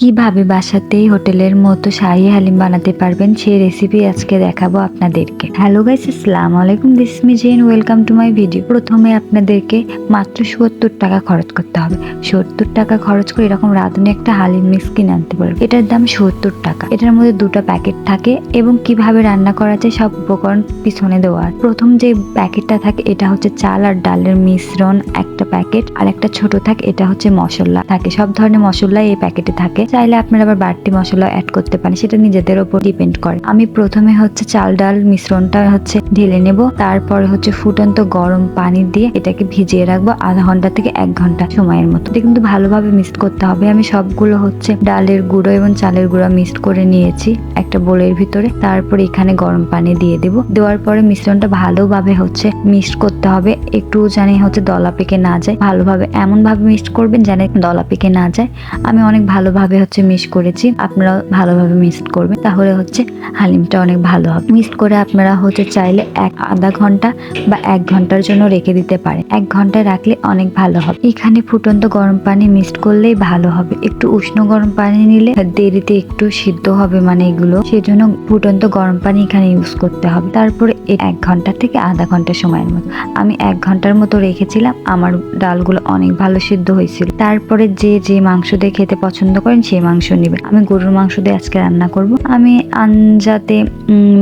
কীভাবে বাসাতেই হোটেলের মতো শাহি হালিম বানাতে পারবেন সেই রেসিপি আজকে দেখাবো আপনাদেরকে। হ্যালো গাইস আসসালামু আলাইকুম this me Jen welcome to my video প্রথমে আপনাদেরকে মাত্র সত্তর টাকা খরচ করতে হবে। সত্তর টাকা খরচ করে এরকম রাঁধুনি একটা হালিম মিক্স কিনে আনতে পারবে এটার দাম সত্তর টাকা। এটার মধ্যে দুটো প্যাকেট থাকে এবং কীভাবে রান্না করা যায় সব উপকরণ পিছনে দেওয়া আছে। প্রথম যে প্যাকেটটা থাকে, এটা হচ্ছে চাল আর ডালের মিশ্রণ একটা প্যাকেট আর একটা ছোট থাকে, এটা হচ্ছে মশলা থাকে। সব ধরনের মশলা এই প্যাকেটে থাকে। চাইলে আপনারা আবার বাড়তি মশলা অ্যাড করতে পারেন, সেটা নিজেদের উপর ডিপেন্ড করে। আমি প্রথমে হচ্ছে চাল ডাল মিশ্রণটা হচ্ছে ঢেলে নেব, তারপরে হচ্ছে ফুটন্ত গরম পানি দিয়ে এটাকে ভিজিয়ে রাখব আধা ঘণ্টা থেকে এক ঘণ্টা সময়ের মতো। এটা কিন্তু ভালোভাবে মিক্সড করতে হবে। আমি সবগুলো হচ্ছে ডালের গুঁড়ো এবং চালের গুঁড়ো মিক্স করে নিয়েছি একটা বোলের ভিতরে। তারপর এখানে গরম পানি দিয়ে দেব। দেওয়ার পরে মিশ্রণটা ভালোভাবে হচ্ছে মিক্সড করতে হবে। একটু জানি হচ্ছে দলা পেকে না যায়। ভালোভাবে এমন ভাবে মিক্সড করবেন যেন দলা পেকে না যায়। আমি অনেক ভালোভাবে হচ্ছে মিক্স করেছি আপনারা ভালোভাবে মিক্সড করবেন। তাহলে হচ্ছে হালিমটা অনেক ভালো হবে। মিক্সড করে আপনারা হচ্ছে চাইলে এক আধা ঘণ্টা বা এক ঘণ্টার জন্য রেখে দিতে পারেন। এক ঘণ্টা রাখলে অনেক ভালো হবে। এখানে ফুটন্ত গরম পানি মিক্সড করলেই ভালো হবে। একটু উষ্ণ গরম পানি নিলে দেরিতে একটু সিদ্ধ হবে মানে এগুলো। সেজন্য ফুটন্ত গরম পানি এখানে ইউজ করতে হবে। তারপরে এক ঘণ্টা থেকে আধা ঘণ্টা সময়ের মতো। আমি এক ঘণ্টার মতো রেখেছিলাম। আমার ডালগুলো অনেক ভালো সিদ্ধ হয়েছিল। তারপরে যে যে মাংস দিয়ে খেতে পছন্দ করেন সেই মাংস নেবেন আমি গরুর মাংস দিয়ে আজকে রান্না করব। আমি আঞ্জাতে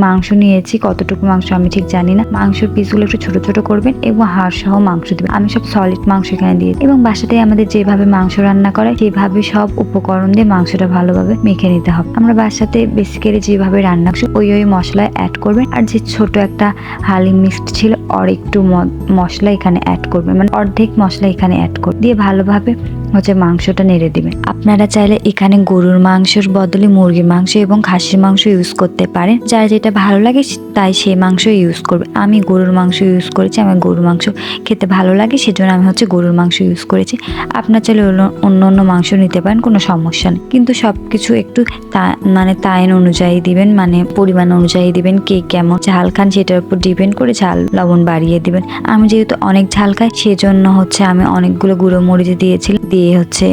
মাংস নিয়েছি। কতটুকু মাংস আমি ঠিক জানি না। মাংসের পিসগুলো একটু ছোট ছোট করবেন এবং হাড় সহ মাংস দিবেন। আমি সব সলিড মাংস এখানে দিয়ে এবং বাসাতে আমাদের যেভাবে মাংস রান্না করে সেভাবে সব উপকরণ দিয়ে মাংসটা ভালোভাবে মেখে নিতে হবে। আমরা বাসাতে বেসিক্যালি যেভাবে রান্না ওই ওই মশলা অ্যাড করবেন। আর যে ছোট একটা হালি মিক্সড ছিল আর একটু মশলা এখানে অ্যাড করবেন। মানে অর্ধেক মশলা এখানে অ্যাড করে দিয়ে ভালোভাবে হচ্ছে মাংসটা নেড়ে দিবেন আপনারা চাইলে এখানে গরুর মাংসের বদলে মুরগির মাংস এবং খাসির মাংস ইউজ করতে পারেন। যার যেটা ভালো লাগে তাই সেই মাংস ইউজ করবে। আমি গরুর মাংস ইউজ করেছি, আমার গরুর মাংস খেতে ভালো লাগে, সেজন্য আমি হচ্ছে গরুর মাংস ইউজ করেছি। আপনার চাইলে অন্য- অন্য মাংস নিতে পারেন, কোনো সমস্যা নেই। কিন্তু সব কিছু একটু মানে তাইন অনুযায়ী দিবেন মানে পরিমাণ অনুযায়ী দিবেন, কে কেমন ঝাল খান সেটার উপর ডিপেন্ড করে ঝাল লবণ বাড়িয়ে দিবেন। আমি যেহেতু অনেক ঝাল খাই, সেজন্য হচ্ছে আমি অনেকগুলো গুঁড়ো মরিচ দিয়েছিলাম দিয়ে হচ্ছে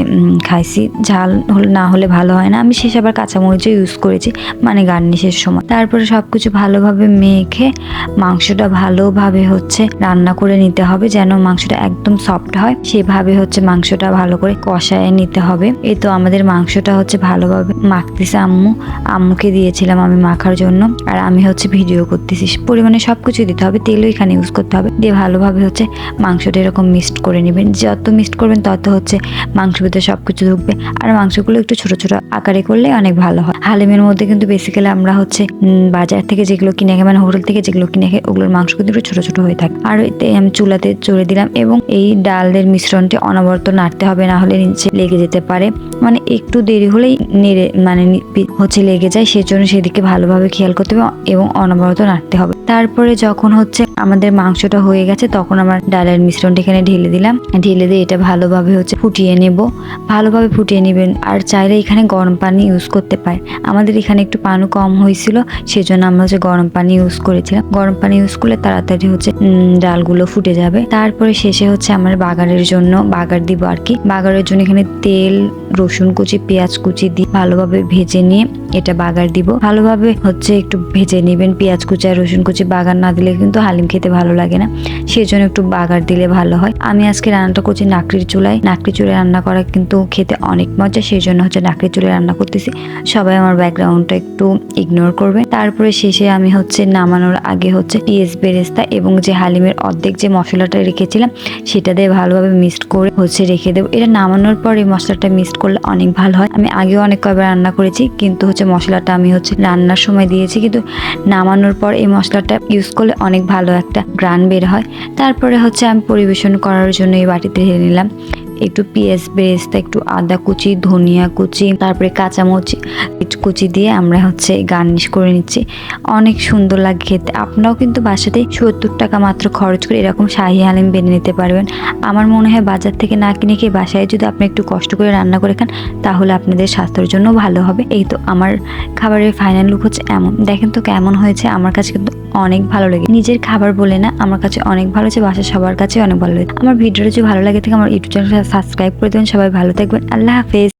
খাইছি। ঝাল হলে না হলে ভালো হয় না। আমি শেষ আবার কাঁচামরিচও ইউজ করেছি মানে গার্নিশের সময়। তারপরে সব কিছু ভালোভাবে মেখে মাংসটা ভালোভাবে হচ্ছে রান্না করে নিতে হবে, যেন মাংসটা একদম সফট হয়। সেভাবে হচ্ছে মাংসটা ভালো করে কষায় নিতে হবে। এই তো আমাদের মাংসটা হচ্ছে ভালোভাবে মাখতেছে আম্মু। আম্মুকে দিয়েছিলাম আমি মাখার জন্য। আর আমি হচ্ছে ভিডিও করতেছি। পরিমাণে সব কিছু দিতে হবে, তেলও এখানে ইউজ করতে হবে। দিয়ে ভালোভাবে হচ্ছে মাংসটা এরকম মিক্সড করে নেবেন। যত মিক্সড করবেন, তত হচ্ছে মাংসের ভিতরে সব কিছু ঢুকবে। আর মাংসগুলো একটু ছোট ছোট আকারে করলে অনেক ভালো হয়। হালিমের মধ্যে কিন্তু বেসিক্যালি আমরা হচ্ছে বাজার থেকে যেগুলো কিনে খাই মানে হোটেল থেকে যেগুলো কিনে খাই ওগুলোর মাংস কিন্তু একটু ছোট ছোট হয়ে থাকে। আর আমি চুলাতে চড়ে দিলাম এবং এই ডালের মিশ্রণটি অনবরত নাড়তে হবে, না হলে নিচে লেগে যেতে পারে। মানে একটু দেরি হলেই নেড়ে মানে হচ্ছে লেগে যায়, সেজন্য সেদিকে ভালোভাবে খেয়াল করতে হবে এবং অনবরত নাড়তে হবে। তারপরে যখন হচ্ছে আমাদের মাংসটা হয়ে গেছে, তখন আমার ডালের মিশ্রণটা এখানে ঢেলে দিলাম। ঢেলে দিয়ে এটা ভালোভাবে হচ্ছে ফুটিয়ে নেব। ভালোভাবে ফুটিয়ে নেবেন। আর চাইলে এখানে গরম পানি ইউজ করতে পারে আমাদের এখানে একটু পানি কম হয়েছিল, সেজন্য আমরা হচ্ছে গরম পানি ইউজ করেছিলাম। গরম পানি ইউজ করলে তাড়াতাড়ি হচ্ছে ডালগুলো ফুটে যাবে। তারপরে শেষে হচ্ছে আমার বাগারের জন্য বাগার দিব আর কি। বাগারের জন্য এখানে তেল, রসুন কুচি, পেঁয়াজ কুচি দিয়ে ভালোভাবে ভেজে নিয়ে এটা বাগার দিব। ভালোভাবে হচ্ছে একটু ভেজে নেবেন। পেঁয়াজ কুচি রসুন কুচি বাগার না দিলে কিন্তু হালিম খেতে ভালো লাগে না। সেই জন্য একটু বাগার দিলে ভালো হয়। আমি আজকে রান্নাটা করছি নাকড়ির চুলায়। নাকড়ি চুলায় রান্না করা কিন্তু খেতে অনেক মজা। সেই জন্য হচ্ছে নাকড়ি চুলায় রান্না করতেছি। সবাই আমার ব্যাকগ্রাউন্ডটা একটু ইগনোর করবে তারপরে শেষে আমি হচ্ছে নামানোর আগে হচ্ছে পিএস বেরেস্তা এবং যে হালিমের অর্ধেক যে মশলাটা রেখেছিলাম, সেটা দিয়ে ভালোভাবে মিক্সড করে হচ্ছে রেখে দেবো। এটা নামানোর পর এই মশলাটা মিক্সড করলে অনেক ভালো হয়। আমি আগেও অনেক কয়বার রান্না করেছি, কিন্তু হচ্ছে মশলাটা আমি হচ্ছে রান্নার সময় দিয়েছি, কিন্তু নামানোর পর এই মশলাটা ইউজ করলে অনেক ভালো একটা গ্রান বের হয়। তারপরে হচ্ছে আমি পরিবেশন করার জন্য এই বাটিতে ঢেলে নিলাম। একটু পেঁয়াজ বেরেস্তা, একটু আদা কুচি, ধনিয়া কুচি, তারপরে কাঁচামরিচ কুচি দিয়ে আমরা হচ্ছে গার্নিশ করে নিচ্ছি। অনেক সুন্দর লাগে খেতে। আপনারাও কিন্তু বাসাতে সত্তর টাকা মাত্র খরচ করে এরকম শাহি হালিম বেনে নিতে পারবেন। আমার মনে হয় বাজার থেকে না কিনে খেয়ে বাসায় যদি আপনি একটু কষ্ট করে রান্না করে খান, তাহলে আপনাদের স্বাস্থ্যের জন্য ভালো হবে। এই তো আমার খাবারের ফাইনাল লুক হচ্ছে এমন। দেখেন তো কেমন হয়েছে। আমার কাছে কিন্তু অনেক ভালো লাগে নিজের খাবার বলে না, আমার কাছে অনেক ভালো হচ্ছে বাসার সবার কাছে অনেক ভালো লাগে আমার ভিডিওটা যদি ভালো লাগে থাকে, আমার ইউটিউব চ্যানেলটা সাবস্ক্রাইব করে দেবেন। সবাই ভালো থাকবেন। আল্লাহ হাফেজ।